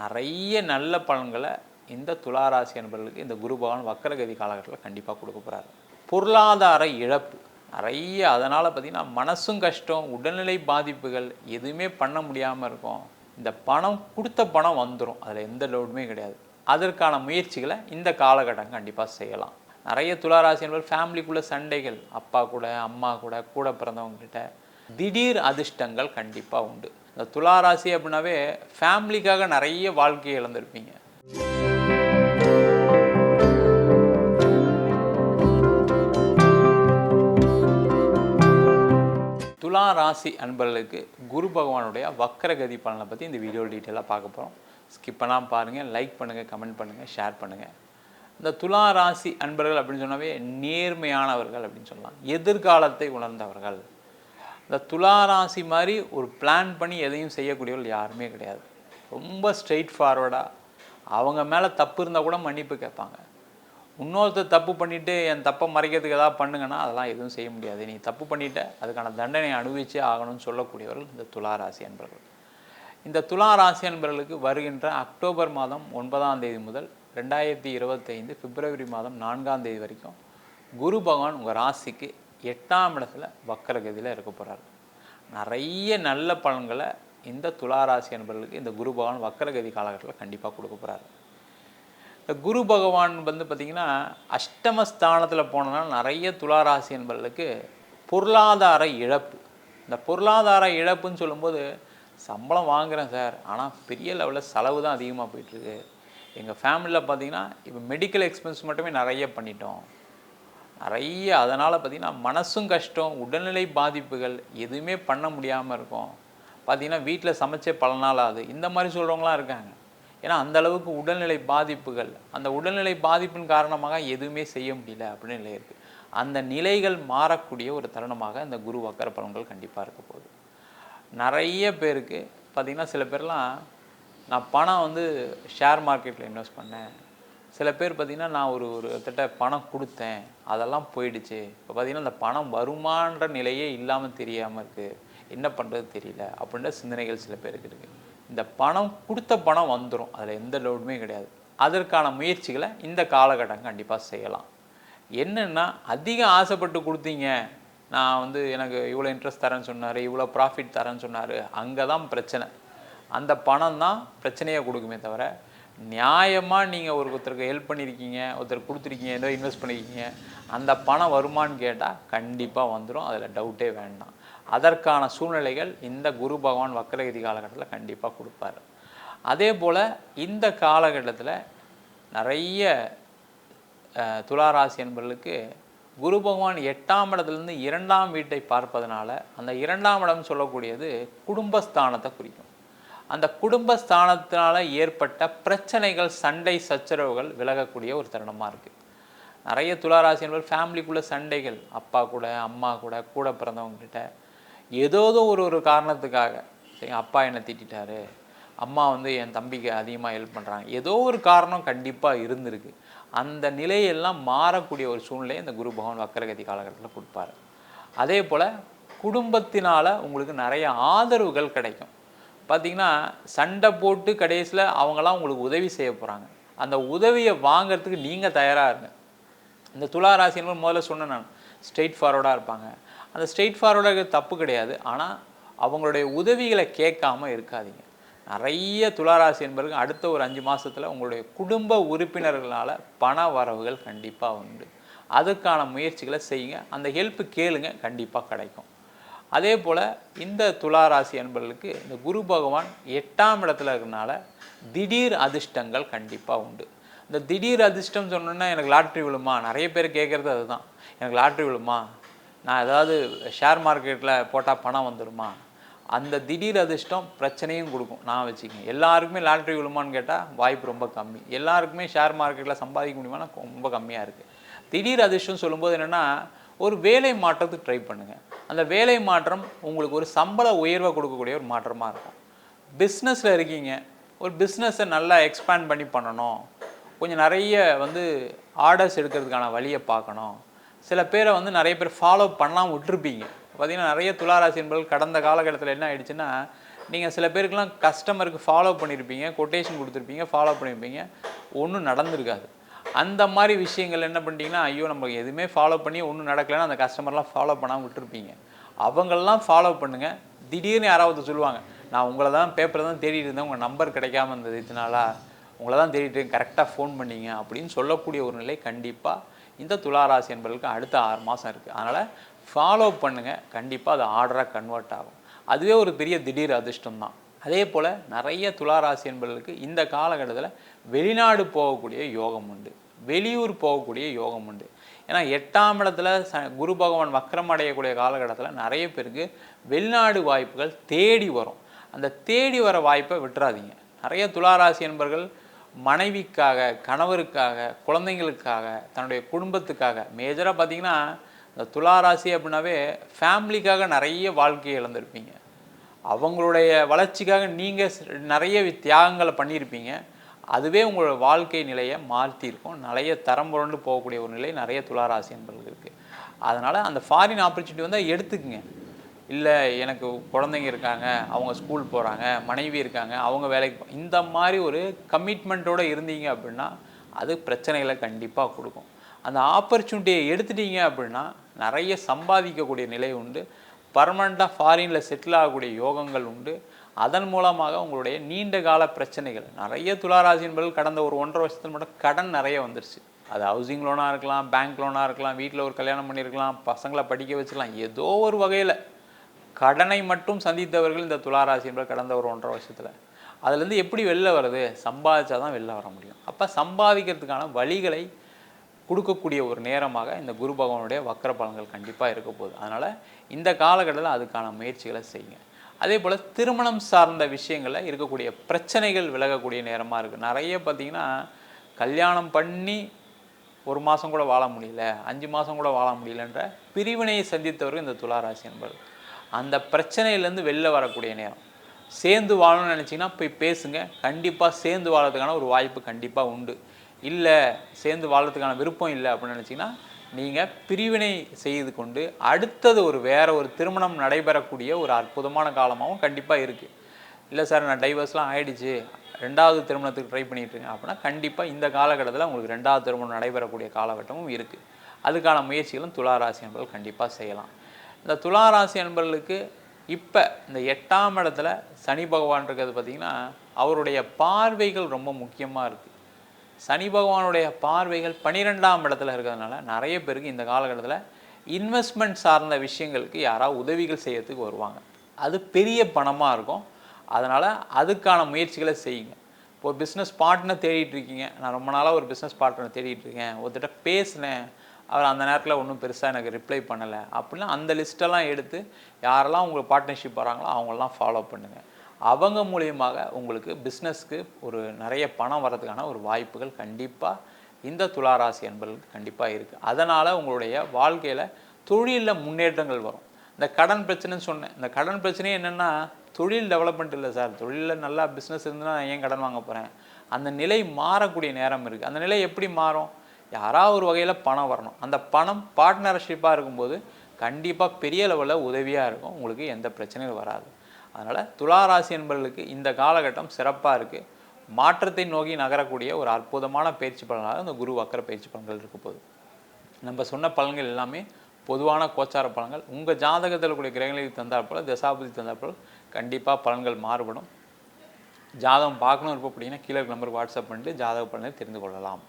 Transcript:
நிறைய நல்ல பலன்களை இந்த துளாராசி என்பவர்களுக்கு இந்த குரு பகவான் வக்கரகதி காலகட்டத்தில் கண்டிப்பாக கொடுக்க போகிறாரு பொருளாதார இழப்பு. நிறைய அதனால் பார்த்திங்கன்னா மனசும் கஷ்டம் உடல்நிலை பாதிப்புகள் எதுவுமே பண்ண முடியாமல் இருக்கும். இந்த பணம் கொடுத்த பணம் வந்துடும் அதில் எந்த லோடுமே கிடையாது. அதற்கான முயற்சிகளை இந்த காலகட்டம் கண்டிப்பாக செய்யலாம். நிறைய துளாராசி என்பவர் ஃபேமிலிக்குள்ளே சண்டைகள் அப்பா கூட அம்மா கூட கூட பிறந்தவங்ககிட்ட திடீர் அதிர்ஷ்டங்கள் கண்டிப்பாக உண்டு. இந்த துளாராசி அப்படின்னாவே ஃபேமிலிக்காக நிறைய வாழ்க்கையை இழந்திருப்பீங்க. துலா ராசி அன்பர்களுக்கு குரு பகவானுடைய வக்கரகதி பலனை பற்றி இந்த வீடியோ டீட்டெயிலாக பார்க்க போகிறோம் ஸ்கிப் பண்ணாமல் பாருங்கள் லைக் பண்ணுங்கள் கமெண்ட் பண்ணுங்கள் ஷேர் பண்ணுங்கள் இந்த துலா ராசி அன்பர்கள் அப்படின்னு சொன்னாவே நேர்மையானவர்கள் அப்படின்னு சொல்லலாம். எதிர்காலத்தை உணர்ந்தவர்கள். இந்த துலா ராசி மாதிரி ஒரு பிளான் பண்ணி எதையும் செய்யக்கூடியவர்கள் யாருமே கிடையாது. ரொம்ப ஸ்ட்ரெயிட் ஃபார்வர்டாக அவங்க மேலே தப்பு இருந்தால் கூட மன்னிப்பு கேட்பாங்க. இன்னொருத்தர் தப்பு பண்ணிவிட்டு என் தப்பை மறைக்கிறதுக்கு எதாவது பண்ணுங்கன்னா அதெல்லாம் எதுவும் செய்ய முடியாது. நீ தப்பு பண்ணிட்ட அதுக்கான தண்டனை அனுபவிச்சே ஆகணும்னு சொல்லக்கூடியவர்கள் இந்த துலா ராசி அன்பர்கள் இந்த துலா ராசி அன்பர்களுக்கு வருகின்ற அக்டோபர் மாதம் ஒன்பதாம் தேதி முதல் ரெண்டாயிரத்தி இருபத்தைந்து பிப்ரவரி மாதம் நான்காம் தேதி வரைக்கும் குரு பகவான் உங்கள் ராசிக்கு எட்டாம் இடத்துல வக்கரகதியில் இருக்க போகிறார் நிறைய நல்ல பலன்களை இந்த துளாராசி என்பவர்களுக்கு இந்த குரு பகவான் வக்கரகதி காலகட்டத்தில் கண்டிப்பாக கொடுக்க போகிறாரு இந்த குரு பகவான் வந்து பார்த்திங்கன்னா அஷ்டமஸ்தானத்தில் போனனால நிறைய துளாராசி என்பவர்களுக்கு பொருளாதார இழப்பு. இந்த பொருளாதார இழப்புன்னு சொல்லும்போது சம்பளம் வாங்குறேன் சார். ஆனால் பெரிய லெவலில் செலவு தான் அதிகமாக போயிட்டுருக்கு எங்கள் ஃபேமிலியில் பார்த்தீங்கன்னா இப்போ மெடிக்கல் எக்ஸ்பென்ஸ் மட்டுமே நிறைய பண்ணிட்டோம். நிறைய அதனால் பார்த்திங்கன்னா மனசும் கஷ்டம் உடல்நிலை பாதிப்புகள் எதுவுமே பண்ண முடியாமல் இருக்கும். பார்த்திங்கன்னா வீட்டில் சமைச்சே பல நாள் ஆகுது. இந்த மாதிரி சொல்கிறவங்களாம் இருக்காங்க. ஏன்னா அந்த அளவுக்கு உடல்நிலை பாதிப்புகள் அந்த உடல்நிலை பாதிப்பின் காரணமாக எதுவுமே செய்ய முடியல அப்படின்னு நிலை இருக்குது அந்த நிலைகள் மாறக்கூடிய ஒரு தருணமாக இந்த குரு வக்கர பலன்கள் கண்டிப்பாக இருக்க போகுது. நிறைய பேருக்கு பார்த்திங்கன்னா சில பேர்லாம் நான் பணம் வந்து ஷேர் மார்க்கெட்டில் இன்வெஸ்ட் பண்ணேன். சில பேர் பார்த்திங்கன்னா நான் ஒரு ஒரு கிட்ட பணம் கொடுத்தேன் அதெல்லாம் போயிடுச்சு. இப்போ பார்த்திங்கன்னா அந்த பணம் வருமான்ற நிலையே இல்லாமல் தெரியாமல் இருக்குது என்ன பண்ணுறது தெரியல அப்படின்ற சிந்தனைகள் சில பேருக்கு இருக்குது இந்த பணம் கொடுத்த பணம் வந்துடும் அதில் எந்த லோடுமே கிடையாது. அதற்கான முயற்சிகளை இந்த காலகட்டம் கண்டிப்பாக செய்யலாம். என்னென்னா அதிகம் ஆசைப்பட்டு கொடுத்தீங்க. நான் வந்து எனக்கு இவ்வளோ இன்ட்ரெஸ்ட் தரேன்னு சொன்னார் இவ்வளோ ப்ராஃபிட் தரேன்னு சொன்னார். அங்கே தான் பிரச்சனை. அந்த பணம் தான் பிரச்சனையை கொடுக்குமே தவிர நியாயமாக நீங்கள் ஒரு ஒருத்தருக்கு ஹெல்ப் பண்ணியிருக்கீங்க ஒருத்தர் கொடுத்துருக்கீங்க ஏதோ இன்வெஸ்ட் பண்ணியிருக்கீங்க அந்த பணம் வருமான்னு கேட்டால் கண்டிப்பாக வந்துடும் அதில் டவுட்டே வேண்டாம். அதற்கான சூழ்நிலைகள் இந்த குரு பகவான் வக்கரகதி காலகட்டத்தில் கண்டிப்பாக கொடுப்பார். அதே போல் இந்த காலகட்டத்தில் நிறைய துளாராசி என்பவர்களுக்கு குரு பகவான் எட்டாம் இடத்துலேருந்து இரண்டாம் வீட்டை பார்ப்பதனால அந்த இரண்டாம் இடம் சொல்லக்கூடியது குடும்பஸ்தானத்தை குறிக்கும். அந்த குடும்பஸ்தானத்தினால ஏற்பட்ட பிரச்சனைகள் சண்டை சச்சரவுகள் விலகக்கூடிய ஒரு தருணமாக இருக்குது நிறைய துளாராசி என்பவர் ஃபேமிலிக்குள்ளே சண்டைகள் அப்பா கூட அம்மா கூட கூட பிறந்தவங்ககிட்ட ஏதோதோ ஒரு ஒரு காரணத்துக்காக சரி அப்பா என்னை திட்டாரு அம்மா வந்து என் தம்பிக்கு அதிகமாக ஹெல்ப் பண்ணுறாங்க ஏதோ ஒரு காரணம் கண்டிப்பாக இருந்திருக்கு. அந்த நிலையெல்லாம் மாறக்கூடிய ஒரு சூழ்நிலையை இந்த குரு பகவான் வக்கரகதி காலகட்டத்தில் கொடுப்பாரு. அதே போல் குடும்பத்தினால் உங்களுக்கு நிறைய ஆதரவுகள் கிடைக்கும். பார்த்தீங்கன்னா சண்டை போட்டு கடைசியில் அவங்களாம் உங்களுக்கு உதவி செய்ய போகிறாங்க அந்த உதவியை வாங்குறதுக்கு நீங்கள் தயாராக இருங்க. இந்த துலா ராசின்னு முதல்ல சொன்னேன் நான். ஸ்ட்ரெயிட் ஃபார்வர்டாக இருப்பாங்க. அந்த ஸ்ட்ரெயிட் ஃபார்வர்டாக தப்பு கிடையாது. ஆனால் அவங்களுடைய உதவிகளை கேட்காம இருக்காதீங்க. நிறைய துளாராசி என்பவர்கள் அடுத்த ஒரு அஞ்சு மாதத்தில் உங்களுடைய குடும்ப உறுப்பினர்களால் பண வரவுகள் கண்டிப்பாக உண்டு. அதுக்கான முயற்சிகளை செய்யுங்க. அந்த ஹெல்ப்பு கேளுங்க. கண்டிப்பாக கிடைக்கும். அதே போல் இந்த துளாராசி அன்பர்களுக்கு இந்த குரு பகவான் எட்டாம் இடத்துல இருக்கறனால திடீர் அதிர்ஷ்டங்கள் கண்டிப்பாக உண்டு. இந்த திடீர் அதிர்ஷ்டம் சொன்னோன்னா எனக்கு லாட்ரி விழுமா? நிறைய பேர் கேட்குறது அதுதான். எனக்கு லாட்ரி விழுமா? நான் ஏதாவது ஷேர் மார்க்கெட்டில் போட்டால் பணம் வந்துடுமா அந்த திடீர் அதிர்ஷ்டம் பிரச்சனையும் கொடுக்கும். நான் வச்சுக்கேன் எல்லாருக்குமே லாட்ரி விழுமான்னு கேட்டால் வாய்ப்பு ரொம்ப கம்மி. எல்லாருக்குமே ஷேர் மார்க்கெட்டில் சம்பாதிக்க முடியுமானா ரொம்ப கம்மியாக இருக்குது திடீர் அதிர்ஷ்டம் சொல்லும்போது என்னென்னா ஒரு வேலை மாற்றத்துக்கு ட்ரை பண்ணுங்கள் அந்த வேலை மாற்றம் உங்களுக்கு ஒரு சம்பள உயர்வை கொடுக்கக்கூடிய ஒரு மாற்றமாக இருக்கும். பிஸ்னஸில் இருக்கீங்க. ஒரு பிஸ்னஸை நல்லா எக்ஸ்பேண்ட் பண்ணி பண்ணணும். கொஞ்சம் நிறைய வந்து ஆர்டர்ஸ் எடுக்கிறதுக்கான வழியை பார்க்கணும். சில பேரை வந்து நிறைய பேர் ஃபாலோ பண்ணலாம் விட்டுருப்பீங்க. பார்த்தீங்கன்னா நிறைய துளாராசி என்பவர்கள் கடந்த காலகட்டத்தில் என்ன ஆயிடுச்சுன்னா நீங்கள் சில பேருக்குலாம் கஸ்டமருக்கு ஃபாலோ பண்ணியிருப்பீங்க கொட்டேஷன் கொடுத்துருப்பீங்க ஃபாலோ பண்ணியிருப்பீங்க ஒன்றும் நடந்திருக்காது. அந்த மாதிரி விஷயங்கள் என்ன பண்ணிட்டீங்கன்னா ஐயோ நம்ம எதுவுமே ஃபாலோ பண்ணி ஒன்றும் நடக்கலைன்னா அந்த கஸ்டமர்லாம் ஃபாலோ பண்ணாமல் விட்டுருப்பீங்க. அவங்களெல்லாம் ஃபாலோ பண்ணுங்கள் திடீர்னு யாராவது சொல்லுவாங்க நான் உங்களை தான் பேப்பரை தான் தேடிட்டு இருந்தேன். உங்கள் நம்பர் கிடைக்காம இருந்தது இதனால உங்களை தான் தேடிட்டு கரெக்டாக ஃபோன் பண்ணீங்க. அப்படின்னு சொல்லக்கூடிய ஒரு நிலை கண்டிப்பாக இந்த துளாராசி என்பதற்கு அடுத்த ஆறு மாதம் இருக்குது அதனால் ஃபாலோ பண்ணுங்கள் கண்டிப்பாக அது ஆர்டராக கன்வெர்ட் ஆகும். அதுவே ஒரு பெரிய திடீர் அதிர்ஷ்டம் தான் அதே போல் நிறைய துளாராசி என்பவர்களுக்கு இந்த காலகட்டத்தில் வெளிநாடு போகக்கூடிய யோகம் உண்டு. வெளியூர் போகக்கூடிய யோகம் உண்டு. ஏன்னா எட்டாம் இடத்துல ச குரு பகவான் வக்கரம் அடையக்கூடிய காலகட்டத்தில் நிறைய பேருக்கு வெளிநாடு வாய்ப்புகள் தேடி வரும். அந்த தேடி வர வாய்ப்பை விட்டுறாதீங்க. நிறைய துளாராசி என்பர்கள் மனைவிக்காக கணவருக்காக குழந்தைங்களுக்காக தன்னுடைய குடும்பத்துக்காக மேஜராக பார்த்தீங்கன்னா இந்த துளாராசி அப்படின்னாவே ஃபேமிலிக்காக நிறைய வாழ்க்கையை இழந்திருப்பீங்க. அவங்களுடைய வளர்ச்சிக்காக நீங்கள் நிறைய தியாகங்களை பண்ணியிருப்பீங்க. அதுவே உங்களோட வாழ்க்கை நிலையை மாற்றிருக்கும் நிறைய தரம் புரண்டு போகக்கூடிய ஒரு நிலை நிறைய துளாராசி என்பது இருக்குது அதனால் அந்த ஃபாரின் ஆப்பர்ச்சுனிட்டி வந்தால் எடுத்துக்குங்க. இல்லை எனக்கு குழந்தைங்க இருக்காங்க அவங்க ஸ்கூல் போகிறாங்க மனைவி இருக்காங்க அவங்க வேலைக்கு இந்த மாதிரி ஒரு கமிட்மெண்ட்டோடு இருந்தீங்க அப்படின்னா அது பிரச்சனைகளை கண்டிப்பாக கொடுக்கும். அந்த ஆப்பர்ச்சுனிட்டியை எடுத்துட்டீங்க அப்படின்னா நிறைய சம்பாதிக்கக்கூடிய நிலை உண்டு. பர்மனண்ட்டாக ஃபாரினில் செட்டில் ஆகக்கூடிய யோகங்கள் உண்டு. அதன் மூலமாக உங்களுடைய நீண்ட கால பிரச்சனைகள் நிறைய துளாராசி கடந்த ஒரு ஒன்றரை வருஷத்தில் மட்டும் கடன் நிறைய வந்துருச்சு. அது ஹவுசிங் லோனாக இருக்கலாம் பேங்க் லோனாக இருக்கலாம் வீட்டில் ஒரு கல்யாணம் பண்ணியிருக்கலாம் பசங்களை படிக்க வச்சுக்கலாம் ஏதோ ஒரு வகையில் கடனை மட்டும் சந்தித்தவர்கள் இந்த துளாராசி என்பது கடந்த ஒரு ஒன்றரை வருஷத்தில். அதுலேருந்து எப்படி வெளில வருது சம்பாதிச்சா தான் வெளில வர முடியும். அப்போ சம்பாதிக்கிறதுக்கான வழிகளை கொடுக்கக்கூடிய ஒரு நேரமாக இந்த குரு பகவானுடைய வக்கர பலன்கள் கண்டிப்பாக இருக்க போகுது. அதனால் இந்த காலகட்டத்தில் அதுக்கான முயற்சிகளை செய்யுங்க. அதே போல் திருமணம் சார்ந்த விஷயங்களில் இருக்கக்கூடிய பிரச்சனைகள் விலகக்கூடிய நேரமாக இருக்குது நிறைய பார்த்தீங்கன்னா கல்யாணம் பண்ணி ஒரு மாதம் கூட வாழ முடியல அஞ்சு மாதம் கூட வாழ முடியலன்ற பிரிவினையை சந்தித்தவர்கள் இந்த துளாராசி என்பது அந்த பிரச்சனையிலேருந்து வெளில வரக்கூடிய நேரம். சேர்ந்து வாழணும்னு நினச்சிங்கன்னா போய் பேசுங்க. கண்டிப்பாக சேர்ந்து வாழறதுக்கான ஒரு வாய்ப்பு கண்டிப்பாக உண்டு. இல்லை சேர்ந்து வாழறதுக்கான விருப்பம் இல்லை அப்படின்னு நினச்சிங்கன்னா நீங்கள் பிரிவினை செய்து கொண்டு அடுத்தது ஒரு வேறு ஒரு திருமணம் நடைபெறக்கூடிய ஒரு அற்புதமான காலமாகவும் கண்டிப்பாக இருக்குது இல்லை சார் நான் டைவர்ஸ்லாம் ஆகிடுச்சு ரெண்டாவது திருமணத்துக்கு ட்ரை பண்ணிகிட்ருக்கேன் அப்படின்னா கண்டிப்பாக இந்த காலகட்டத்தில் உங்களுக்கு ரெண்டாவது திருமணம் நடைபெறக்கூடிய காலகட்டமும் இருக்குது அதுக்கான முயற்சிகளும் துளாராசி என்பர்கள் கண்டிப்பாக செய்யலாம். இந்த துளாராசி என்பர்களுக்கு இப்போ இந்த எட்டாம் இடத்துல சனி பகவான் இருக்கிறது பார்த்திங்கன்னா அவருடைய பார்வைகள் ரொம்ப முக்கியமாக இருக்குது சனி பகவானுடைய பார்வைகள் பன்னிரெண்டாம் இடத்துல இருக்கிறதுனால நிறைய பேருக்கு இந்த காலகட்டத்தில் இன்வெஸ்ட்மெண்ட் சார்ந்த விஷயங்களுக்கு யாராவது உதவிகள் செய்யறதுக்கு வருவாங்க. அது பெரிய பணமாக இருக்கும். அதனால் அதுக்கான முயற்சிகளை செய்யுங்க. இப்போ பிஸ்னஸ் பார்ட்னர் தேடிட்டு இருக்கீங்க. நான் ரொம்ப நாளாக ஒரு பிஸ்னஸ் பார்ட்னர் தேடிட்டு இருக்கேன். ஒருத்தட்ட பேசினேன். அவர் அந்த நேரத்தில் ஒன்றும் பெருசாக எனக்கு ரிப்ளை பண்ணலை. அப்படின்னா அந்த லிஸ்ட்டெல்லாம் எடுத்து யாரெல்லாம் உங்களுக்கு பார்ட்னர்ஷிப் வராங்களோ அவங்களெலாம் ஃபாலோ பண்ணுங்கள் அவங்க மூலியமாக உங்களுக்கு பிஸ்னஸ்க்கு ஒரு நிறைய பணம் வர்றதுக்கான ஒரு வாய்ப்புகள் கண்டிப்பாக இந்த துளாராசி என்பர்களுக்கு கண்டிப்பாக இருக்குது அதனால் உங்களுடைய வாழ்க்கையில் தொழிலில் முன்னேற்றங்கள் வரும். இந்த கடன் பிரச்சனைன்னு சொன்னேன். இந்த கடன் பிரச்சனையே என்னென்னா தொழில் டெவலப்மெண்ட் இல்லை சார். தொழிலில் நல்லா பிஸ்னஸ் இருந்தால் நான் ஏன் கடன் வாங்க போகிறேன் அந்த நிலை மாறக்கூடிய நேரம் இருக்குது அந்த நிலை எப்படி மாறும்? யாராவது ஒரு வகையில் பணம் வரணும். அந்த பணம் பார்ட்னர்ஷிப்பாக இருக்கும்போது கண்டிப்பாக பெரிய லெவலில் உதவியாக இருக்கும். உங்களுக்கு எந்த பிரச்சனையும் வராது. அதனால் துளாராசி என்பவர்களுக்கு இந்த காலகட்டம் சிறப்பாக இருக்குது மாற்றத்தை நோக்கி நகரக்கூடிய ஒரு அற்புதமான பயிற்சி பலனாக இந்த குரு வக்கர பயிற்சி பலன்கள் இருக்க போகுது. நம்ம சொன்ன பலன்கள் எல்லாமே பொதுவான கோச்சார பலன்கள். உங்கள் ஜாதகத்தில் கூடிய கிரகங்களுக்கு தந்தாற் போல் தசாபதி தந்தால் போல் கண்டிப்பாக பலன்கள் மாறுபடும். ஜாதகம் பார்க்கணும் இருப்போம் அப்படின்னா கீழே நம்பருக்கு வாட்ஸ்அப் பண்ணிட்டு ஜாதக பலனை தெரிந்து கொள்ளலாம்.